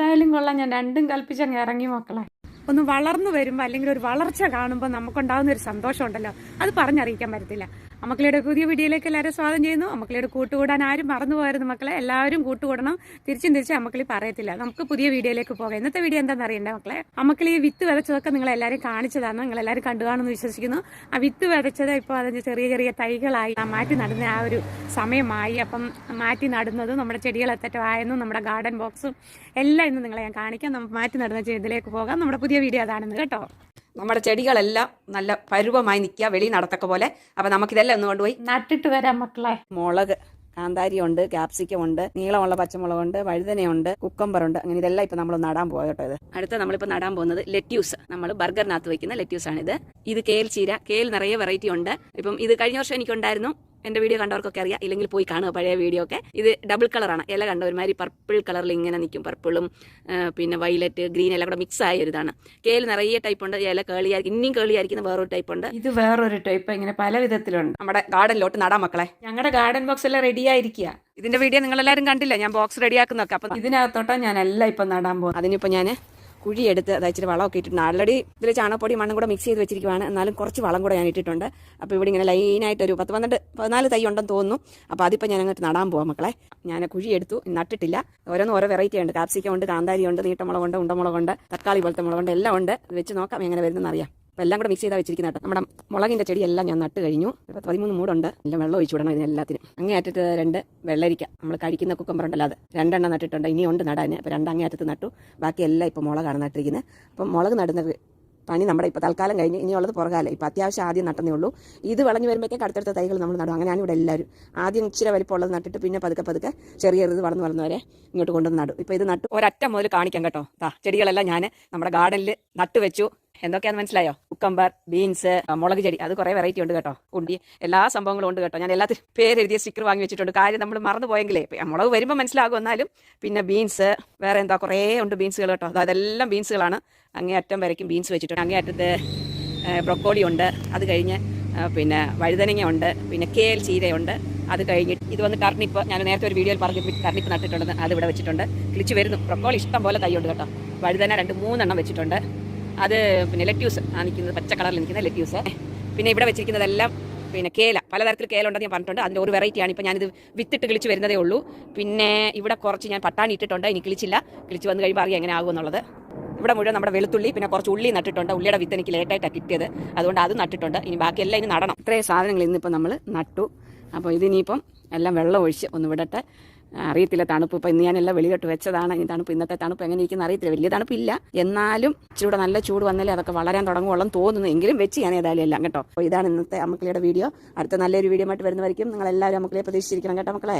എന്തായാലും കൊള്ളാം. ഞാൻ രണ്ടും കൽപ്പിച്ചങ്ങ് ഇറങ്ങി മക്കളെ. ഒന്ന് വളർന്നു വരുമ്പോൾ അല്ലെങ്കിൽ ഒരു വളർച്ച കാണുമ്പോൾ നമുക്കുണ്ടാകുന്ന ഒരു സന്തോഷം ഉണ്ടല്ലോ അത് പറഞ്ഞറിയിക്കാൻ പറ്റത്തില്ല. അമ്മക്കളുടെ പുതിയ വീഡിയോയിലേക്ക് എല്ലാവരും സ്വാഗതം ചെയ്യുന്നു. അമ്മക്കളിയുടെ കൂട്ടുകൂടാൻ ആരും മറന്നു പോകരുത് മക്കളെ. എല്ലാവരും കൂട്ടുകൂടണം. തിരിച്ചും തിരിച്ചും അമ്മക്കളി പറയത്തില്ല. നമുക്ക് പുതിയ വീഡിയോയിലേക്ക് പോകാം. ഇന്നത്തെ വീഡിയോ എന്താണെന്ന് അറിയണ്ടേ മക്കളെ? അമ്മക്കളി വിത്ത് വിതച്ചതൊക്കെ നിങ്ങൾ എല്ലാവരും കാണിച്ചതാണ് നിങ്ങൾ എല്ലാവരും കണ്ടു കാണുമെന്ന് വിശ്വസിക്കുന്നു. ആ വിത്ത് വിതച്ചത് ഇപ്പോൾ അതിന് ചെറിയ ചെറിയ തൈകളായി മാറ്റി നടുന്ന ആ ഒരു സമയമായി. അപ്പം മാറ്റി നടുന്നതും നമ്മുടെ ചെടികൾ എത്തറ്റമായെന്നും നമ്മുടെ ഗാർഡൻ ബോക്സും എല്ലാം ഇന്ന് നിങ്ങളെ ഞാൻ കാണിക്കാം. നമുക്ക് മാറ്റി നടുന്ന ഇതിലേക്ക് പോകാം. നമ്മുടെ പുതിയ വീഡിയോ അതാണെന്ന് കേട്ടോ. നമ്മുടെ ചെടികളെല്ലാം നല്ല പരുവമായി നിൽക്കുക വെളി നടത്തക്ക പോലെ. അപ്പം നമുക്കിതെല്ലാം ഒന്ന് കൊണ്ടുപോയി നട്ടിട്ട് വരാം മക്കളെ. മുളക് കാന്താരി ഉണ്ട് ക്യാപ്സിക്കം ഉണ്ട് നീളമുള്ള പച്ചമുളകുണ്ട് വഴുതനയുണ്ട് കുക്കമ്പറുണ്ട് അങ്ങനെ ഇതെല്ലാം ഇപ്പൊ നമ്മൾ നടാൻ പോകാം കേട്ടോ ഇത്. അടുത്ത നമ്മളിപ്പോ നടാൻ പോകുന്നത് ലെറ്റ്യൂസ്. നമ്മൾ ബർഗറിനകത്ത് വെക്കുന്ന ലെറ്റ്യൂസ് ആണിത് ഇത് കേൽ ചീര കേൽ നിറയെ വെറൈറ്റി ഉണ്ട്. ഇപ്പം ഇത് കഴിഞ്ഞ വർഷം എനിക്കുണ്ടായിരുന്നു. എന്റെ വീഡിയോ കണ്ടവർക്കൊക്കെ അറിയാം. ഇല്ലെങ്കിൽ പോയി കാണുക പഴയ വീഡിയോ ഒക്കെ. ഇത് ഡബിൾ കളറാണ് ഇല കണ്ട ഒരുമാതിരി പർപ്പിൾ കളറിൽ ഇങ്ങനെ നിൽക്കും പർപ്പിളും പിന്നെ വൈലറ്റ് ഗ്രീൻ എല്ലാം കൂടെ മിക്സ് ആയ ഒരു ഇതാണ്. കേൽ നിറയെ ടൈപ്പ് ഉണ്ട്. ഇല കേളിയായിരിക്കും ഇനിയും കേളിയായിരിക്കുന്ന വേറൊരു ടൈപ്പ് ഉണ്ട്. ഇത് വേറൊരു ടൈപ്പ് ഇങ്ങനെ പല വിധത്തിലുണ്ട്. നമ്മുടെ ഗാർഡനിലോട്ട് നടാ മക്കളെ. ഞങ്ങളുടെ ഗാർഡൻ ബോക്സ് എല്ലാം റെഡി ആയിരിക്കുക ഇതിന്റെ വീഡിയോ നിങ്ങൾ എല്ലാവരും കണ്ടില്ല? ഞാൻ ബോക്സ് റെഡിയാക്കുന്നൊക്കെ അപ്പം ഇതിനകത്തോട്ടാ ഞാൻ എല്ലാം ഇപ്പൊ നടാൻ പോകും അതിനിപ്പോ ഞാൻ കുഴിയെടുത്ത് അത് ഇച്ചിരി വളമൊക്കെ ഇട്ടിട്ടുണ്ട്. ആൾറെഡി ഇതിൽ ചാണകപ്പൊടി മണ്ണും കൂടെ മിക്സ് ചെയ്ത് വെച്ചിരിക്കുവാണ്. എന്നാലും കുറച്ച് വളം കൂടെ ഞാൻ ഇട്ടിട്ടുണ്ട്. അപ്പോൾ ഇവിടെ ഇങ്ങനെ ലൈനായിട്ട് ഒരു പത്ത് പന്ത്രണ്ട് പതിനാല് തൈ ഉണ്ടെന്ന് തോന്നുന്നു. അപ്പോൾ അതിപ്പോൾ ഞാൻ അങ്ങോട്ട് നടാൻ പോവാം മക്കളെ. ഞാൻ കുഴിയെടുത്തു നട്ടിട്ടില്ല. ഓരോന്നും ഓരോ വെറൈറ്റി ഉണ്ട്. കാപ്സിക്കം ഉണ്ട് കാന്താരി ഉണ്ട് നീട്ടമുളകുണ്ട് ഉണ്ടമുളകുണ്ട് തക്കാളി പോലത്തെ മുളകുണ്ട് എല്ലാം ഉണ്ട്. വെച്ച് നോക്കാം എങ്ങനെ വരുന്നതെന്ന് അറിയാം. അപ്പോൾ എല്ലാം കൂടെ മിക്സ് ചെയ്താൽ വെച്ചിരിക്കുന്നത് കേട്ടോ. നമ്മുടെ മുളകിന്റെ ചെടിയെല്ലാം ഞാൻ നട്ട് കഴിഞ്ഞു. ഇപ്പോൾ പതിമൂന്ന് മൂടുണ്ട്. എല്ലാം വെള്ളം ഒഴിച്ചു വിടണം ഇതിനെല്ലാത്തിനും. അങ്ങേ അറ്റത്ത് രണ്ട് വെള്ളരിക്ക. നമ്മൾ കഴിക്കുന്ന കുക്കമ്പർ അത്. രണ്ടെണ്ണം നട്ടിട്ടുണ്ട്. ഇനിയുണ്ട് നടാൻ അപ്പോൾ രണ്ട് അറ്റത്ത് നട്ടു. ബാക്കിയെല്ലാം ഇപ്പോൾ മുളകാണ് നട്ടിരിക്കുന്നത്. അപ്പം മുളക് നടുന്ന പണി നമ്മുടെ ഇപ്പോൾ തൽക്കാലം കഴിഞ്ഞ്. ഇനിയുള്ളത് പുറകാലം. ഇപ്പോൾ അത്യാവശ്യം ആദ്യം നട്ടുന്നേ ഉള്ളൂ. ഇത് വളഞ്ഞു വരുമ്പോഴത്തേക്ക് അടുത്തടുത്ത തൈകൾ നമ്മൾ നടും. അങ്ങനെയാണ് ഇവിടെ എല്ലാവരും ആദ്യം ഇച്ചിരി വലിപ്പമുള്ളത് നട്ടിട്ട് പിന്നെ പതുക്കെ പതുക്കെ ചെറിയ ഇത് വളർന്ന് വളർന്നവരെ ഇങ്ങോട്ട് കൊണ്ടുവന്ന് നടും. ഇപ്പോൾ ഇത് നട്ടു. ഒരറ്റം മുതൽ കാണിക്കാം കേട്ടോ. ദാ ചെടികളെല്ലാം ഞാൻ നമ്മുടെ ഗാർഡനിൽ നട്ടു വെച്ചു എന്തൊക്കെയാണെന്ന് മനസ്സിലായോ? കുക്കമ്പർ ബീൻസ് മുളക് ചെടി. അത് കുറേ വെറൈറ്റി ഉണ്ട് കേട്ടോ. കുണ്ടി എല്ലാ സംഭവങ്ങളും ഉണ്ട് കേട്ടോ. ഞാൻ എല്ലാത്തിനും പേര് എഴുതിയ സ്റ്റിക്കർ വാങ്ങി വെച്ചിട്ടുണ്ട്. കാര്യം നമ്മൾ മറന്നു പോയെങ്കിലേ മുളക് വരുമ്പോൾ മനസ്സിലാകും എന്നാലും പിന്നെ ബീൻസ് വേറെ എന്താ കുറേ ഉണ്ട് ബീൻസുകൾ കേട്ടോ. അത് അതെല്ലാം ബീൻസുകളാണ് അങ്ങേ അറ്റം വരയ്ക്കും ബീൻസ് വെച്ചിട്ടുണ്ട്. അങ്ങേ അറ്റത്ത് ബ്രൊക്കോളി ഉണ്ട്. അത് കഴിഞ്ഞ് പിന്നെ വഴുതനങ്ങ ഉണ്ട്. പിന്നെ കേൽ ചീരയുണ്ട്. അത് കഴിഞ്ഞിട്ട് ഇത് വന്ന് കർണിപ്പ് ഞാൻ നേരത്തെ ഒരു വീഡിയോയിൽ പറഞ്ഞു കർണിപ്പ് നട്ടിട്ടുണ്ടെന്ന്. അത് ഇവിടെ വെച്ചിട്ടുണ്ട്. കിളിച്ച് വരുന്നു. ബ്രൊക്കോളി ഇഷ്ടം പോലെ തൈയുണ്ട് കേട്ടോ. വഴുതന രണ്ട് മൂന്നെണ്ണം വെച്ചിട്ടുണ്ട്. അത് പിന്നെ ലെറ്റ്യൂസ് ആ നിൽക്കുന്നത് പച്ച കളറിൽ നിൽക്കുന്ന ലെറ്റ്യൂസ് പിന്നെ ഇവിടെ വെച്ചിരിക്കുന്നതെല്ലാം പിന്നെ കേല. പലതരത്തിൽ കേല ഉണ്ടെന്ന് ഞാൻ പറഞ്ഞിട്ടുണ്ട്. അതിന്റെ ഒരു വെറൈറ്റിയാണ് ഇപ്പോൾ ഞാനിത് വിത്തിട്ട് കിളിച്ച് വരുന്നതേ ഉള്ളൂ. പിന്നെ ഇവിടെ കുറച്ച് ഞാൻ പട്ടാണി ഇട്ടിട്ടുണ്ട്. ഇനി കിളിച്ചില്ല. കിളിച്ച് വന്ന് കഴിയുമ്പോൾ അറിയാം എങ്ങനെ ആകുമെന്നുള്ളത് ഇവിടെ മുഴുവൻ നമ്മുടെ വെളുത്തുള്ളി പിന്നെ കുറച്ച് ഉള്ളി നട്ടിട്ടുണ്ട്. ഉള്ളിയുടെ വിത്ത് എനിക്ക് ലേറ്റായിട്ടാണ് കിട്ടിയത്. അതുകൊണ്ട് അത് നട്ടിട്ടുണ്ട്. ഇനി ബാക്കിയെല്ലാം ഇനി നടണം. ഇത്രയും സാധനങ്ങൾ ഇന്നിപ്പോൾ നമ്മൾ നട്ടു. അപ്പോൾ ഇതിനിയിപ്പം എല്ലാം വെള്ളം ഒഴിച്ച് ഒന്ന് വിടട്ടെ. അറിയത്തില്ല തണുപ്പ്. ഇപ്പം ഇന്ന് ഞാനെല്ലാം വെളിയിലോട്ട് വെച്ചതാണ്. ഈ തണുപ്പ് ഇന്നത്തെ തണുപ്പ് എങ്ങനെ ഇരിക്കുന്ന അറിയത്തില്ല. വലിയ തണുപ്പില്ല. എന്നാലും ഇച്ചിരി നല്ല ചൂട് വന്നാലേ അതൊക്കെ വളരാൻ തുടങ്ങുവോളം തോന്നുന്നു. എങ്കിലും വെച്ച് ഞാൻ ഏതായാലും എല്ലാം കേട്ടോ. അപ്പോൾ ഇതാണ് ഇന്നത്തെ അമ്മക്കളിയുടെ വീഡിയോ. അടുത്ത നല്ലൊരു വീഡിയോ ആയിട്ട് വരുന്നവരിക്കും നിങ്ങൾ എല്ലാവരും അമ്മക്കളെ പ്രതീക്ഷിച്ചിരിക്കണം കേട്ടോ മക്കളെ.